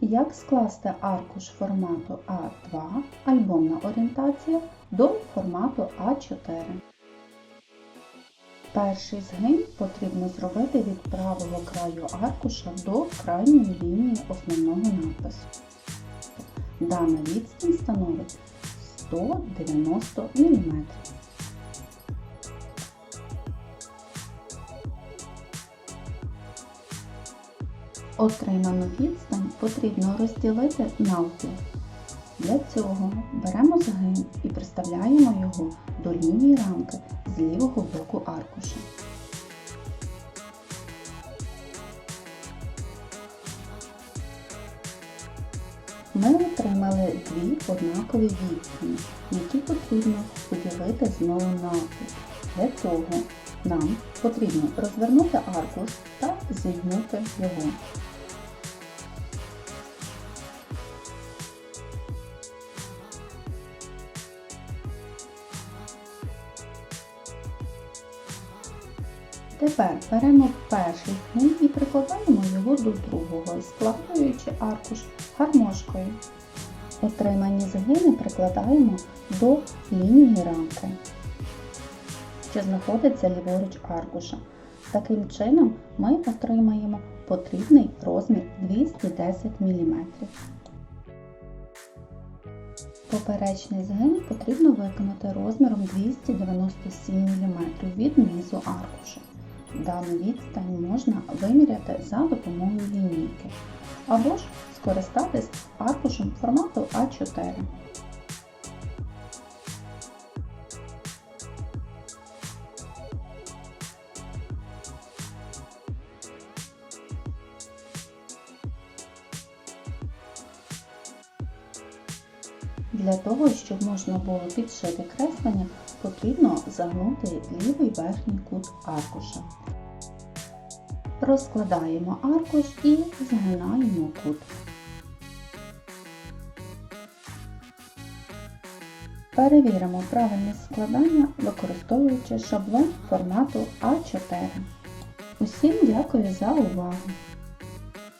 Як скласти аркуш формату А2 альбомна орієнтація до формату А4? Перший згин потрібно зробити від правого краю аркуша до крайньої лінії основного надпису. Дана відстань становить 190 мм. Отриману відстань потрібно розділити навпіл. Для цього беремо згин і приставляємо його до лінії рамки з лівого боку аркуша. Ми отримали дві однакові відстані, які потрібно поділити знову навпіл. Для цього нам потрібно розвернути аркуш та зігнути його. Тепер беремо перший згин і прикладаємо його до другого, складаючи аркуш гармошкою. Отримані згини прикладаємо до лінії рамки, що знаходиться ліворуч аркуша. Таким чином ми отримаємо потрібний розмір 210 мм. Поперечний згин потрібно виконати розміром 297 мм від низу аркуша. Дану відстань можна виміряти за допомогою лінійки або ж скористатись аркушем формату А4. Для того, щоб можна було підшити креслення, потрібно загнути лівий верхній кут аркуша. Розкладаємо аркуш і згинаємо кут. Перевіримо правильність складання, використовуючи шаблон формату А4. Усім дякую за увагу!